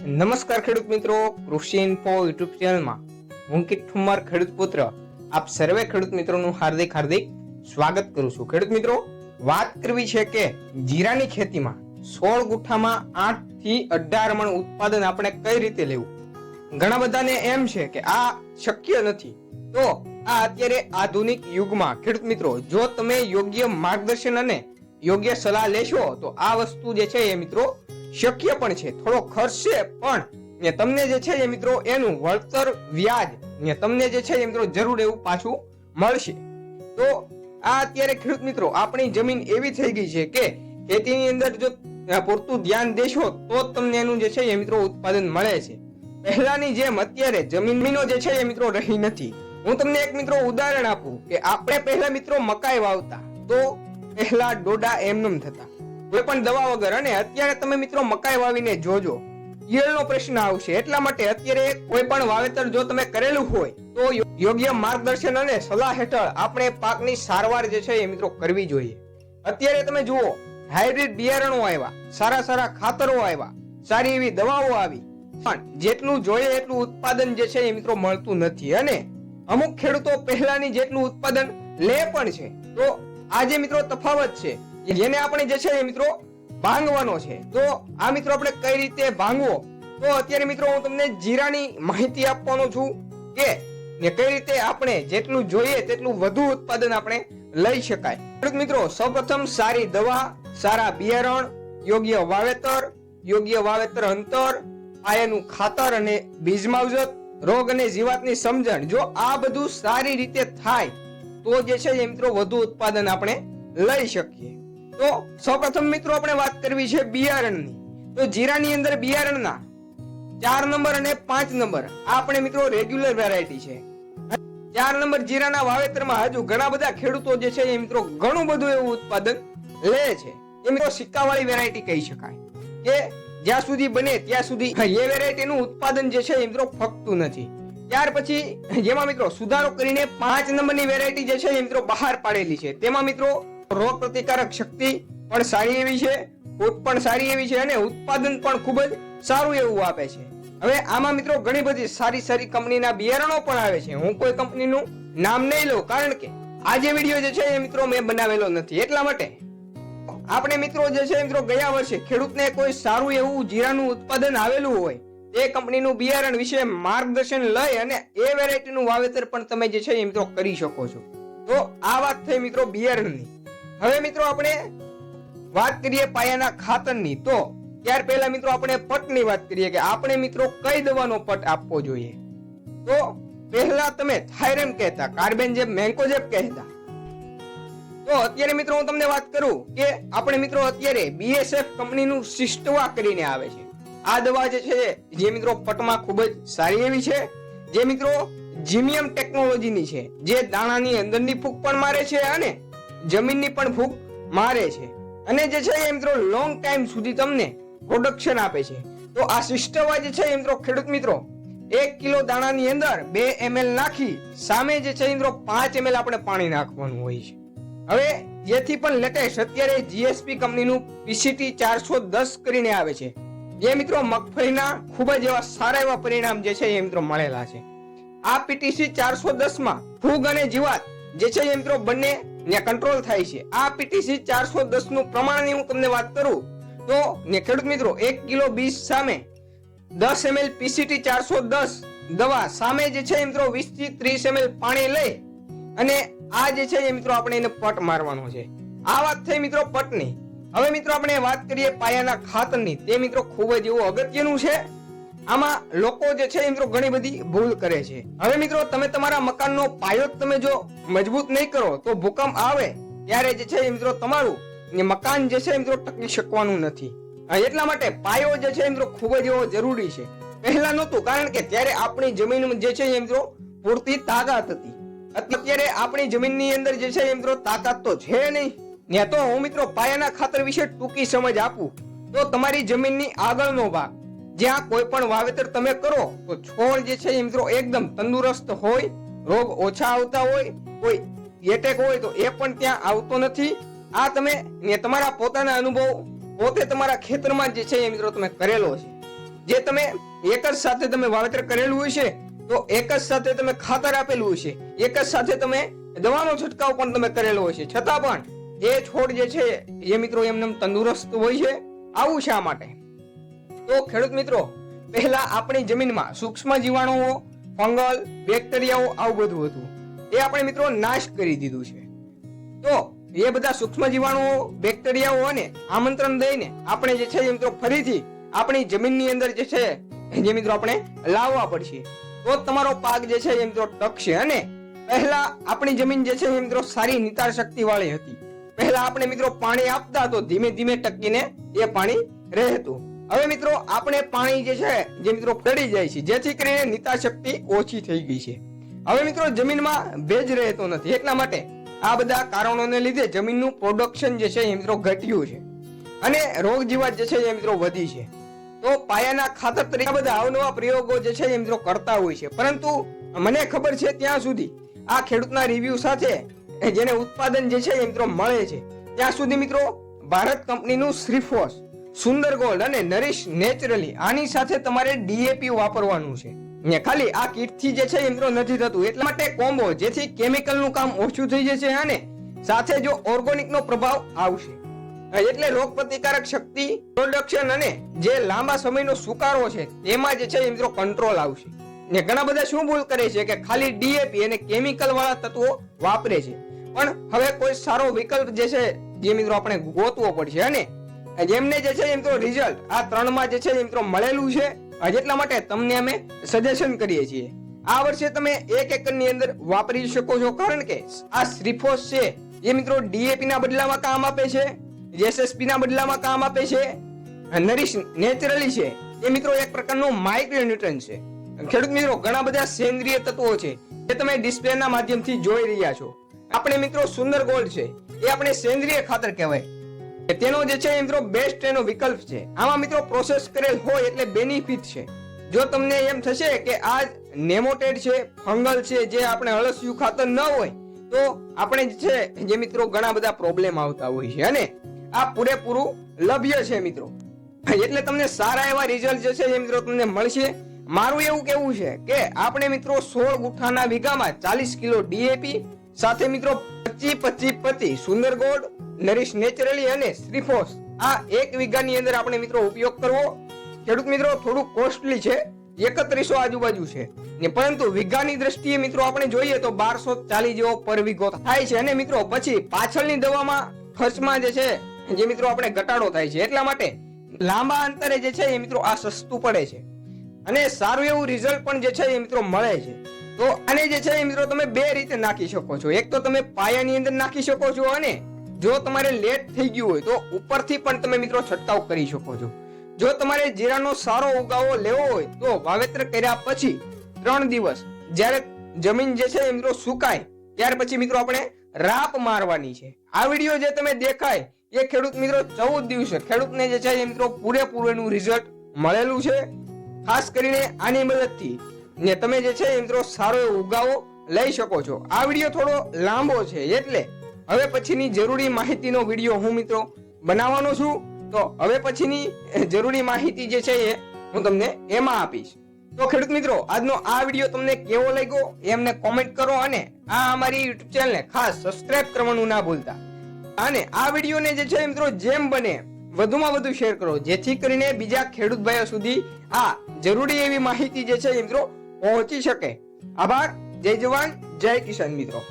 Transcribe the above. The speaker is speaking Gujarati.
નમસ્કાર ખેડૂત મિત્રો, કૃષિ ઇન્ફો યુટ્યુબ ચેનલમાં હું કિટ ઠુમર ખેડૂત પુત્ર. આપ સર્વે ખેડૂત મિત્રોનું હાર્દિક હાર્દિક સ્વાગત કરું છું. ખેડૂત મિત્રો, વાત કરવી છે કે જીરાની ખેતીમાં સોળ ગુઠામાં આઠથી અઢાર મણ ઉત્પાદન આપણે કઈ રીતે લેવું? ઘણા બધાને એમ છે કે આ શક્ય નથી. તો આ અત્યારે આધુનિક યુગમાં ખેડૂત મિત્રો, જો તમે યોગ્ય માર્ગદર્શન અને યોગ્ય સલાહ લેશો, તો આ વસ્તુ જે છે એ મિત્રો શક્ય પણ છે. થોડો ખર્ચશે પણ. ને તમને જે છે એ મિત્રો એનું વળતર વ્યાજ ને તમને જે છે એ મિત્રો જરૂર એવું પાછું મળશે. તો આ અત્યારે ખેડૂત મિત્રો, આપણી જમીન એવી થઈ ગઈ છે કે ખેતીની અંદર જો પૂરતું ધ્યાન દેશો તો જ તમને એનું જે છે એ મિત્રો ઉત્પાદન મળે છે. પહેલાની જેમ અત્યારે જમીનનો જે છે એ મિત્રો રહી નથી. હું તમને એક મિત્રો ઉદાહરણ આપું કે આપણે પહેલા મિત્રો મકાઈ વાવતા તો પહેલા ડોડા એમનેમ થતા. કોઈ પણ દવા વગર. અને અત્યારે તમે મિત્રો મકાઈ વાવીને જોજો. ઈયળનો પ્રશ્ન આવશે. એટલા માટે અત્યારે કોઈ પણ વાવેતર જો તમે કરેલું હોય, તો યોગ્ય માર્ગદર્શન અને સલાહ હેઠળ આપણે પાકની સારવાર જે છે એ મિત્રો કરવી જોઈએ. અત્યારે તમે જુઓ, હાઇબ્રિડ બિયારણો આવ્યા, સારા સારા ખાતરો આવ્યા, સારી એવી દવાઓ આવી. પણ જેટલું જોઈએ એટલું ઉત્પાદન જે છે એ મિત્રો મળતું નથી. અને અમુક ખેડૂતો પહેલાની જેટલું ઉત્પાદન લે પણ છે. તો આજે મિત્રો તફાવત છે. જેને આપણે જે છે મિત્રો ભાંગવાનો છે. તો આ મિત્રો આપણે કઈ રીતે ભાંગવો? તો અત્યારે મિત્રો હું તમને જીરાની માહિતી આપવાનો છું કે ને કઈ રીતે આપણે જેટલું જોઈએ તેટલું વધુ ઉત્પાદન આપણે લઈ શકાય. મિત્રો, સૌપ્રથમ સારી દવા, સારા બિયારણ, યોગ્ય વાવેતર યોગ્ય વાવેતર અંતર, પાયાનું ખાતર અને બીજ માવજત રોગ અને જીવાતની સમજણ. જો આ બધું સારી રીતે થાય, તો જે છે મિત્રો વધુ ઉત્પાદન આપણે લઈ શકીએ. તો સૌપ્રથમ મિત્રો આપણે વાત કરવી છે બિયારણની. તો જીરાની અંદર બિયારણના ચાર નંબર અને પાંચ નંબર. આ આપણે મિત્રો રેગ્યુલર વેરાયટી છે. ચાર નંબર જીરાના વાવેતરમાં હજુ ઘણા બધા ખેડૂતો જે છે એ મિત્રો ઘણું બધું એવું ઉત્પાદન લે છે. એ મિત્રો સિક્કાવાળી વેરાયટી કહી શકાય. કે જ્યાં સુધી બને ત્યાં સુધી એ વેરાયટીનું ઉત્પાદન જે છે એ મિત્રો ફકતું નથી. ત્યાર પછી જેમાં મિત્રો સુધારો કરીને પાંચ નંબરની વેરાયટી જે છે એ મિત્રો બહાર પાડેલી છે. તેમાં મિત્રો રોગ પ્રતિકારક શક્તિ પણ સારી એવી છે, ફૂટ પણ સારી એવી છે અને ઉત્પાદન પણ ખૂબ જ સારું એવું આપે છે. હવે આમાં મિત્રો ઘણી બધી સારી સારી કંપનીના બિયારણો પણ આવે છે. હું કોઈ કંપનીનું નામ નહીં લઉં, કારણ કે આ વીડિયો જે છે એ મિત્રો મેં બનાવેલો નથી. એટલા માટે આપણે મિત્રો જે છે મિત્રો ગયા વર્ષે ખેડૂતને કોઈ સારું એવું જીરાનું ઉત્પાદન આવેલું હોય, તે કંપનીનું બિયારણ વિશે માર્ગદર્શન લઈ અને એ વેરાયટીનું વાવેતર પણ તમે જે છે એ મિત્રો કરી શકો છો. તો આ વાત થઈ મિત્રો બિયારણની. હવે મિત્રો આપણે વાત કરીએ પાયાના ખાતરની. તો ત્યાર પહેલા મિત્રો આપણે પટની વાત કરીએ કે આપણે મિત્રો કઈ દવાનો પટ આપવો જોઈએ? તો પહેલા તમે થાયરેમ કહેતા કાર્બેન્જેબ મેન્કોજેબ કહેતા. તો અત્યારે મિત્રો હું તમને વાત કરું કે આપણે મિત્રો અત્યારે બીએસએફ કંપનીનું સિસ્ટવા કરીને આવે છે. આ દવા જે છે, જે મિત્રો પટમાં ખૂબ જ સારી એવી છે, જે મિત્રો જીમિયમ ટેકનોલોજીની છે, જે દાણાની અંદરની ફૂંક પણ મારે છે અને જમીનની પણ ફૂગ મારે છે. અને જે છે એ મિત્રો લોંગ ટાઈમ સુધી તમને પ્રોડક્શન આપે છે. તો આ શિષ્ટવા જે છે એ મિત્રો, ખેડૂત મિત્રો, એક કિલો દાણાની અંદર બે એમએલ નાખી, સામે જે છે મિત્રો, પાંચ એમએલ આપણે પાણી નાખવાનું હોય છે. હવે જેથી પણ લેટેસ્ટ, અત્યારે જીએસપી કંપનીનું પીસીટી ચારસો દસ કરીને આવે છે. જે મિત્રો મગફળીના ખૂબ જ એવા સારા એવા પરિણામ જે છે એ મિત્રો મળેલા છે. આ પીટીસી ચારસો દસમાં ફૂગ અને જીવાત જે છે એ મિત્રો બંને ને કંટ્રોલ થાય છે. આ પીટીસી ચારસો દસનું પ્રમાણની હું તમને વાત કરું, તો ને ખેડૂત મિત્રો, એક કિલો બીજ સામે દસ એમએલ પીસીટી ચારસો દસ દવા સામે જે છે મિત્રો વીસથી ત્રીસ એમએલ પાણી લઈ અને આ જે છે એ મિત્રો આપણે એને પટ મારવાનો છે. આ વાત થઈ મિત્રો પટની. હવે મિત્રો આપણે વાત કરીએ પાયાના ખાતરની. તે મિત્રો ખૂબ જ એવું અગત્યનું છે. આમાં લોકો જે છે મિત્રો ઘણી બધી ભૂલ કરે છે. હવે મિત્રો, તમે તમારા મકાનનો પાયો તમે જો મજબૂત નહીં કરો, તો ભૂકંપ આવે ત્યારે જે છે મિત્રો તમારું મકાન જે છે મિત્રો ટકી શકવાનું નથી. એટલા માટે પાયો જે છે મિત્રો ખૂબ જ એવો જરૂરી છે. પહેલા નહોતું, કારણ કે ત્યારે આપણી જમીન જે છે મિત્રો પૂરતી તાકાત હતી. અત્યારે આપણી જમીનની અંદર જે છે મિત્રો તાકાત તો છે નહીં. ને તો હું મિત્રો પાયાના ખાતર વિશે ટૂંકી સમજ આપું. તો તમારી જમીનની આગળનો ભાગ જ્યાં કોઈ પણ વાવેતર તમે કરો, તો છોડ જે છે એ મિત્રો એકદમ તંદુરસ્ત હોય, રોગ ઓછા આવતા હોય, કોઈ એટેક હોય તો એ પણ ત્યાં આવતો નથી. આ તમે ને તમારા પોતાના અનુભવ પોતે તમારા ખેતરમાં જે છે એ મિત્રો તમે કરેલો છે. જે તમે એક જ સાથે તમે વાવેતર કરેલું હોય છે, તો એક જ સાથે તમે ખાતર આપેલું હોય છે. એક જ સાથે તમે દવાનો છંટકાવ પણ તમે કરેલો હોય છે. છતાં પણ એ છોડ જે છે એ મિત્રો એમને તંદુરસ્ત હોય છે. આવું શા માટે? તો ખેડૂત મિત્રો, પહેલા આપણી જમીનમાં સૂક્ષ્મ જીવાણુઓ, ફંગલ, બેક્ટેરિયાઓ આવું બધું હતું. એ આપણે મિત્રો નાશ કરી દીધું છે. તો એ બધા સૂક્ષ્મ જીવાણુઓ, બેક્ટેરિયાઓ અને આમંત્રણ દઈને આપણે જે છે મિત્રો ફરીથી આપણી જમીનની અંદર જે છે, જે મિત્રો આપણે લાવવા પડશે. તો તમારો પાક જે છે એ મિત્રો ટકશે અને પહેલા આપણી જમીન જે છે એ મિત્રો સારી નિતાર શક્તિ વાળી હતી. પહેલા આપણે મિત્રો પાણી આપતા તો ધીમે ધીમે ટકીને એ પાણી રહેતું. હવે મિત્રો, આપણે પાણી જે છે, જે મિત્રો પડી જાય છે, જેથી કરીને નિતાર શક્તિ ઓછી થઈ ગઈ છે. હવે મિત્રો, જમીનમાં ભેજ રહેતો નથી. એટલા માટે આ બધા કારણોને લીધે જમીનનું પ્રોડક્શન જે છે એ મિત્રો ઘટ્યું છે. અને રોગ જીવાત જે છે એ મિત્રો વધી છે. તો પાયાના ખાતર તરીકે બધા અવનવા પ્રયોગો જે છે એ મિત્રો કરતા હોય છે. પરંતુ મને ખબર છે ત્યાં સુધી આ ખેડૂતના રિવ્યુ સાથે જેને ઉત્પાદન જે છે એ મિત્રો મળે છે. ત્યાં સુધી મિત્રો ભારત કંપનીનું શ્રીફોસ સુંદર ગોલ્ડ અને નરીશ નેચરલી, આની સાથે તમારે ડીએપી વાપરવાનું છે. ને ખાલી આ કીટથી જે છે એ નથી થતું. એટલા માટે કોમ્બો, જેથી કેમિકલનું કામ ઓછું થઈ જશે અને સાથે જો ઓર્ગોનિક નો પ્રભાવ આવશે. એટલે રોગ પ્રતિકારક શક્તિ પ્રોડક્શન અને જે લાંબા સમયનો સુકારો છે તેમાં જે છે મિત્રો કંટ્રોલ આવશે. ને ઘણા બધા શું ભૂલ કરે છે કે ખાલી ડીએપી અને કેમિકલ વાળા તત્વો વાપરે છે. પણ હવે કોઈ સારો વિકલ્પ જે છે જે મિત્રો આપણે ગોતવો પડશે અને જેમને જે છે એ મિત્રો રિઝલ્ટ આ ત્રણમાં જે છે એ મિત્રો મળેલું છે. એટલા માટે તમને અમે સજેશન કરીએ છીએ. આ વર્ષે તમે એક એકરની અંદર વાપરી શકો છો. કારણ કે આ શ્રીફોસ છે, એ મિત્રો ડીએપી ના બદલામાં કામ આપે છે એસએસપી ના બદલામાં કામ આપે છે નરીશ નેચરલી છે. એ મિત્રો એક પ્રકારનું માઇક્રોન્યુટ્રન છે. ખેડૂત મિત્રો, ઘણા બધા સેન્દ્રિય તત્વો છે, જે તમે ડિસ્પ્લેના માધ્યમથી જોઈ રહ્યા છો. આપણે મિત્રો સુંદર ગોલ્ડ છે, એ આપણે સેન્દ્રિય ખાતર કહેવાય. તેનો જે છે મિત્રો બેસ્ટ એનો વિકલ્પ છે. આમાં મિત્રો પ્રોસેસ કરેલ હોય એટલે બેનિફિટ છે. જો તમને એમ થશે કે આ નેમોટેડ છે ફંગલ છે, જે આપણે અળસિયું ખાતર ન હોય, તો આપણે જે છે, જે મિત્રો ઘણા બધા પ્રોબ્લેમ આવતા હોય છે. અને આ પૂરેપૂરું લભ્ય છે મિત્રો. એટલે તમને સારા એવા રિઝલ્ટ જે છે એ મિત્રો તમને મળશે. મારું એવું કેવું છે કે આપણે મિત્રો સોળ ગુઠાના વીઘામાં ચાલીસ કિલો ડીએપી સાથે મિત્રો પચી પચી પતિ સુંદર ગોળ નરીશ નેચરલી અને શ્રીફોસ. આ એક વીઘાની અંદર આપણે મિત્રો ઉપયોગ કરવો. ખેડૂત મિત્રો, થોડું કોસ્ટલી છે, એકત્રીસો આજુબાજુ છે. ને પરંતુ વીઘાની દ્રષ્ટિએ મિત્રો આપણે જોઈએ તો બારસો ચાલીસ જેવો પર વીઘો થાય છે. અને મિત્રો, પછી પાછળની દવામાં ખર્ચમાં જે છે, જે મિત્રો આપણે ઘટાડો થાય છે. એટલા માટે લાંબા અંતરે જે છે એ મિત્રો આ સસ્તું પડે છે. અને સારું એવું રિઝલ્ટ પણ જે છે એ મિત્રો મળે છે. તો આને જે છે એ મિત્રો તમે બે રીતે નાખી શકો છો. એક તો તમે પાયાની અંદર નાખી શકો છો અને જો તમારે લેટ થઈ ગયું હોય તો ઉપરથી પણ તમે મિત્રો છંટકાવ કરી શકો છો. જો તમારે જીરાનો સારો ઉગાવો લેવો હોય તો વાવેતર કર્યા પછી ત્રણ દિવસ જ્યારે જમીન જે છે મિત્રો સુકાય, ત્યાર પછી મિત્રો આપણે રાપ મારવાની છે. આ વીડિયો જે તમે દેખાય એ ખેડૂત મિત્રો ચૌદ દિવસે ખેડૂતને જે છે મિત્રો પૂરેપૂરેનું રિઝલ્ટ મળેલું છે. ખાસ કરીને આની મદદથી ને તમે જે છે મિત્રો સારો ઉગાવો લઈ શકો છો. આ વીડિયો થોડો લાંબો છે એટલે હવે પછીની જરૂરી માહિતીનો વીડિયો હું, મિત્રો, બનાવવાનો છું. તો હવે પછીની જરૂરી માહિતી જે છે એ હું તમને એમાં આપીશ. તો ખેડૂત મિત્રો, આજનો આ વીડિયો તમને કેવો લાગ્યો એ અમને કોમેન્ટ કરો અને આ અમારી યુટ્યુબ ચેનલને ખાસ સબસ્ક્રાઇબ કરવાનું ના ભૂલતા. અને આ વિડીયોને જે છે મિત્રો, જેમ બને વધુમાં વધુ શેર કરો. જેથી કરીને બીજા ખેડૂત ભાઈઓ સુધી આ જરૂરી એવી માહિતી જે છે મિત્રો, પહોંચી શકે. આભાર. જય જવાન. જય કિસાન મિત્રો.